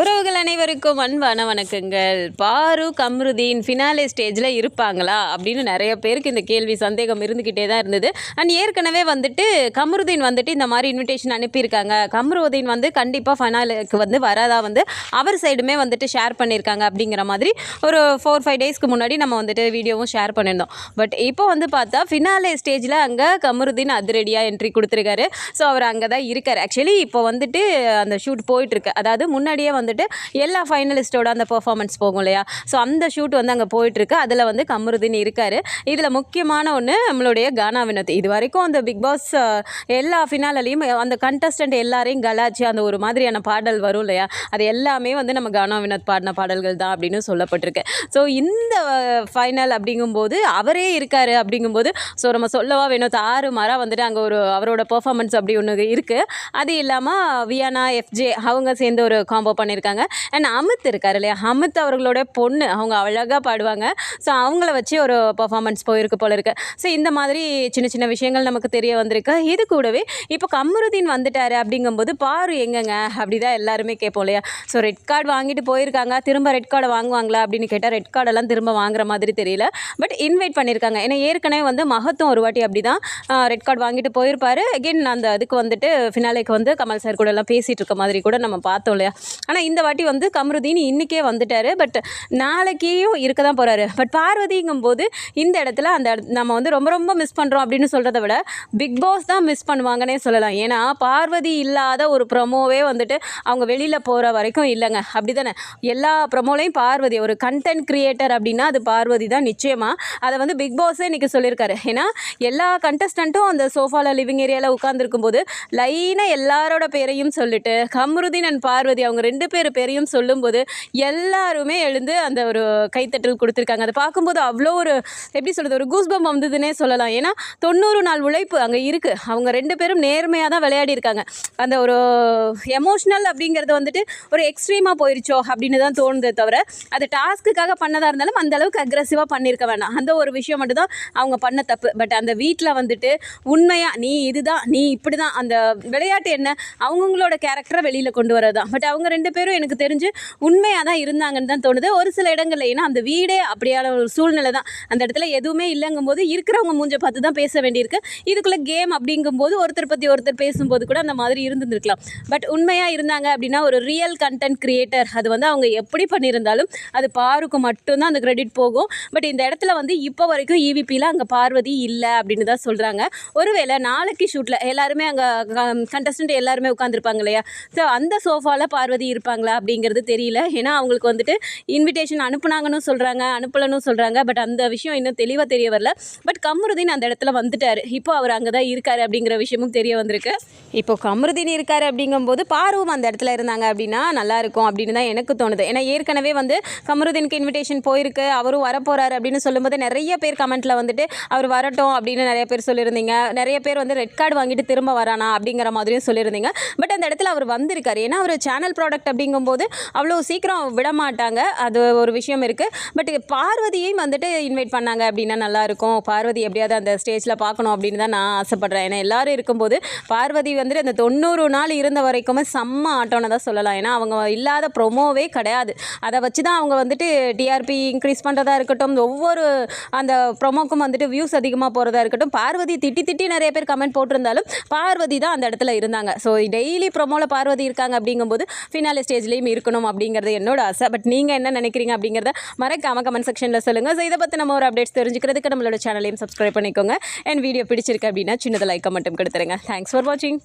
உறவுகள் அனைவருக்கும் அன்பான வணக்கங்கள். பாரு கம்ருதீன் ஃபினாலே ஸ்டேஜில் இருப்பாங்களா? அப்படின்னு நிறைய பேருக்கு இந்த கேள்வி சந்தேகம் இருந்துக்கிட்டே தான் இருந்தது. அண்ட் ஏற்கனவே வந்துட்டு கம்ருதீன் வந்துட்டு இந்த மாதிரி இன்விடேஷன் அனுப்பியிருக்காங்க. கம்ருதீன் வந்து கண்டிப்பாக ஃபினாலேக்கு வந்து வராதா வந்து அவர் சைடுமே வந்துட்டு ஷேர் பண்ணியிருக்காங்க அப்படிங்கிற மாதிரி ஒரு ஃபோர் ஃபைவ் டேஸ்க்கு முன்னாடி நம்ம வந்துட்டு வீடியோவும் ஷேர் பண்ணியிருந்தோம். பட் இப்போ வந்து பார்த்தா ஃபினாலே ஸ்டேஜில் அங்கே கமருதீன் அதிரடியாக என்ட்ரி கொடுத்துருக்காரு. ஸோ அவர் அங்கே தான் இருக்கார். ஆக்சுவலி இப்போ வந்துட்டு அந்த ஷூட் போயிட்டுருக்கு அதாவது முன்னாடியே வந்துட்டு எல்லா ஃபைனலிஸ்ட்டோட அந்த பெர்ஃபார்மன்ஸ் போகும் இல்லையா? ஸோ அந்த ஷூட் வந்து அங்கே போயிட்டுருக்கு. அதில் வந்து கமருதீன் இருக்கார். இதில் முக்கியமான ஒன்று நம்மளுடைய கானா வினோத். இது வரைக்கும் அந்த பிக் பாஸ் எல்லா ஃபினாலையும் அந்த கண்டஸ்டன்ட் எல்லாரையும் கலாச்சி அந்த ஒரு மாதிரியான பாடல் வரும் இல்லையா? அது எல்லாமே வந்து நம்ம கானா வினோத் பாடின பாடல்கள் தான் அப்படின்னு சொல்லப்பட்டிருக்கு. ஸோ இந்த ஃபைனல் அப்படிங்கும்போது அவரே இருக்கார் அப்படிங்கும்போது ஸோ நம்ம சொல்லவா வினோத் ஆறு மரம் வந்துட்டு அங்கே ஒரு அவரோட பெர்ஃபார்மன்ஸ் அப்படி ஒன்று இருக்குது அது இல்லாமல் வியானா எஃப்ஜே அவங்க சேர்ந்து ஒரு காம்போ பண்ணியிருக்காங்க. அண்ட் அமித் இருக்கார் இல்லையா? அமித் அவர்களோட பொண்ணு. அவங்க அழகாக பாடுவாங்க. ஸோ அவங்கள வச்சு ஒரு பர்ஃபாமன்ஸ் போயிருக்கு போல இருக்கு. ஸோ இந்த மாதிரி சின்ன சின்ன விஷயங்கள் நமக்கு தெரிய வந்திருக்கு. இது கூடவே இப்போ கமருதீன் வந்துட்டாரு அப்படிங்கும்போது பாரு எங்கங்க? அப்படிதான் எல்லாருமே கேட்போம் இல்லையா? ஸோ ரெட் கார்டு வாங்கிட்டு போயிருக்காங்க. திரும்ப ரெட் கார்டை வாங்குவாங்களா அப்படின்னு கேட்டால் ரெட் கார்டெல்லாம் திரும்ப வாங்குற மாதிரி தெரியல. பட் இன்வைட் பண்ணியிருக்காங்க. ஏன்னா ஏற்கனவே வந்து மகத்துவம் ஒரு வாட்டி அப்படி தான் ரெட் கார்டு வாங்கிட்டு போயிருப்பாரு. அகெயின் அந்த அதுக்கு வந்துட்டு ஃபினாலேக்கு வந்து கமல் சார் கூட எல்லாம் பேசிகிட்டு இருக்க மாதிரி கூட நம்ம பார்த்தோம் இல்லையா? ஆனால் இந்த வாட்டி வந்து கமருதீன் இன்றைக்கே வந்துட்டார். பட் நாளைக்கேயும் இருக்க தான் போகிறாரு பட் பார்வதிங்கும் போது இந்த இடத்துல அந்த நம்ம வந்து ரொம்ப ரொம்ப மிஸ் பண்ணுறோம் அப்படின்னு சொல்கிறத விட பிக் பாஸ் தான் மிஸ் பண்ணுவாங்கன்னே சொல்லலாம். ஏன்னா பார்வதி இல்லாத ஒரு ப்ரமோவே வந்துட்டு அவங்க வெளியில் போகிற வரைக்கும் இல்லைங்க. அப்படி தானே எல்லா ப்ரமோலையும் பார்வதி ஒரு கண்டென்ட் கிரியேட்டர் அப்படின்னா அது பார்வதி தான் நிச்சயமாக அதை வந்து பிக் பாஸே இன்றைக்கி சொல்லியிருக்காரு. ஏன்னா எல்லா கண்டஸ்டண்ட்டும் அந்த சோஃபாவில் லிவிங் ஏரியாவில் உட்காந்துருக்கும் போது லைனாக எல்லாரோட பேரையும் சொல்லிட்டு கமருதீன் அண்ட் பார்வதி அவங்க ரெண்டு பேர் பேரையும் சொல்லும்போது எல்லாருமே எழுந்து அந்த ஒரு கைத்தட்டல் கொடுத்துருக்காங்க. அதை பார்க்கும்போது அவ்வளோ ஒரு எப்படி சொல்கிறது ஒரு கூஸ்பம் வந்ததுன்னே சொல்லலாம். ஏன்னா தொண்ணூறு நாள் உழைப்பு அங்கே இருக்குது அவங்க ரெண்டு பேரும் நேர்மையாக தான் விளையாடி இருக்காங்க. அந்த ஒரு எமோஷ்னல் அப்படிங்கிறது வந்துட்டு ஒரு எக்ஸ்ட்ரீமாக போயிருச்சோ அப்படின்னு தான் தோணுதே தவிர அது டாஸ்க்குக்காக பண்ணதாக இருந்தாலும் அந்த அளவுக்கு அக்ரெசிவாக பண்ணியிருக்க வேணாம். அந்த ஒரு விஷயம் மட்டும்தான் அவங்க பண்ண தப்பு. பட் அந்த வீட்டில் வந்துட்டு உண்மையாக நீ இதுதான் நீ இப்படி தான் அந்த விளையாட்டு என்ன? அவங்கவுங்களோட கேரக்டரை வெளியில் கொண்டு வரது தான் பட் அவங்க ரெண்டு பேரும் பேரும் எனக்கு தெரிஞ்சு உண்மையாக தான் இருந்தாங்கன்னு தான் தோணுது. ஒரு சில இடங்கள்ல ஏன்னா அந்த வீடே அப்படியான ஒரு சூழ்நிலை தான் அந்த இடத்துல எதுவுமே இல்லைங்கும்போது இருக்கிறவங்க மூஞ்ச பார்த்து தான் பேச வேண்டியிருக்கு. இதுக்குள்ளே கேம் அப்படிங்கும்போது ஒருத்தர் பற்றி ஒருத்தர் பேசும்போது கூட அந்த மாதிரி இருந்திருக்கலாம் பட் உண்மையாக இருந்தாங்க அப்படின்னா ஒரு ரியல் கண்டென்ட் கிரியேட்டர் அது வந்து அவங்க எப்படி பண்ணியிருந்தாலும் அது பாருக்கு மட்டும்தான் அந்த கிரெடிட் போகும். பட் இந்த இடத்துல வந்து இப்போ வரைக்கும் இவிபியில் அங்கே பார்வதி இல்லை அப்படின்னு தான் சொல்கிறாங்க ஒருவேளை நாளைக்கு ஷூட்டில் எல்லாருமே அங்கே கண்டஸ்டன்ட் எல்லாருமே உட்காந்துருப்பாங்க இல்லையா? ஸோ அந்த சோஃபாவில் பார்வதி இருப்பாங்க. இருப்பாங்களா அப்படிங்கிறது தெரியல. ஏன்னா அவங்களுக்கு வந்துட்டு இன்விடேஷன் அனுப்புனாங்கன்னு சொல்கிறாங்க அனுப்பலன்னு சொல்கிறாங்க பட் அந்த விஷயம் இன்னும் தெளிவாக தெரிய வரல. பட் கமருதீன் அந்த இடத்துல வந்துட்டார். இப்போ அவர் அங்கே தான் இருக்கார் அப்படிங்கிற விஷயமும் தெரிய வந்திருக்கு. இப்போ கமருதீன் இருக்கார் அப்படிங்கும்போது பார்வம் அந்த இடத்துல இருந்தாங்க அப்படின்னா நல்லாயிருக்கும் அப்படின்னு தான் எனக்கு தோணுது. ஏன்னா ஏற்கனவே வந்து கமருதீனுக்கு இன்விடேஷன் போயிருக்கு அவரும் வரப்போகிறாரு அப்படின்னு சொல்லும்போது நிறைய பேர் கமெண்ட்டில் வந்துட்டு அவர் வரட்டும் அப்படின்னு நிறைய பேர் சொல்லியிருந்தீங்க. நிறைய பேர் வந்து ரெட் கார்டு வாங்கிட்டு திரும்ப வரானா அப்படிங்கிற மாதிரியும் சொல்லியிருந்தீங்க. பட் அந்த இடத்துல அவர் வந்திருக்காரு. ஏன்னா அவர் சேனல் ப்ராடக்ட் அப்படிங்கும்போது அவ்வளோ சீக்கிரம் விட மாட்டாங்க அது ஒரு விஷயம் இருக்குது பட் பார்வதியையும் வந்துட்டு இன்வைட் பண்ணாங்க அப்படின்னா நல்லாயிருக்கும் பார்வதி எப்படியாவது அந்த ஸ்டேஜில் பார்க்கணும் அப்படின்னு தான் நான் ஆசைப்பட்றேன். ஏன்னா எல்லாரும் இருக்கும்போது பார்வதி வந்துட்டு அந்த தொண்ணூறு நாள் இருந்த வரைக்குமே செம்ம ஆட்டோன்னு தான் சொல்லலாம். ஏன்னா அவங்க இல்லாத ப்ரொமோவே கிடையாது. அதை வச்சு தான் அவங்க வந்துட்டு டிஆர்பி இன்க்ரீஸ் பண்ணுறதா இருக்கட்டும் ஒவ்வொரு அந்த ப்ரொமோக்கும் வந்துட்டு வியூஸ் அதிகமாக போகிறதா இருக்கட்டும் பார்வதி திட்டி திட்டி நிறைய பேர் கமெண்ட் போட்டிருந்தாலும் பார்வதி தான் அந்த இடத்துல இருந்தாங்க. ஸோ டெய்லி ப்ரொமோவில் பார்வதி இருக்காங்க அப்படிங்கும்போது ஃபினாலே ஸ்டேஜ்லேயும் இருக்கணும் அப்படிங்கிறது என்னோட ஆசை. பட் நீங்கள் என்ன நினைக்கிறீங்க அப்படிங்கிறத மறக்காம கமெண்ட் செக்ஷனில் சொல்லுங்கள் ஸோ இதை பற்றி நம்ம ஒரு அப்டேட்ஸ் தெரிஞ்சுக்கிறதுக்கு நம்மளோட சேனலையும் சப்ஸ்கிரைப் பண்ணிக்கோங்க. என் வீடியோ பிடிச்சிருக்கு அப்படின்னா சின்னது லைக்கை மட்டும் கொடுத்துருங்க. தேங்க்ஸ் ஃபார் வாட்சிங்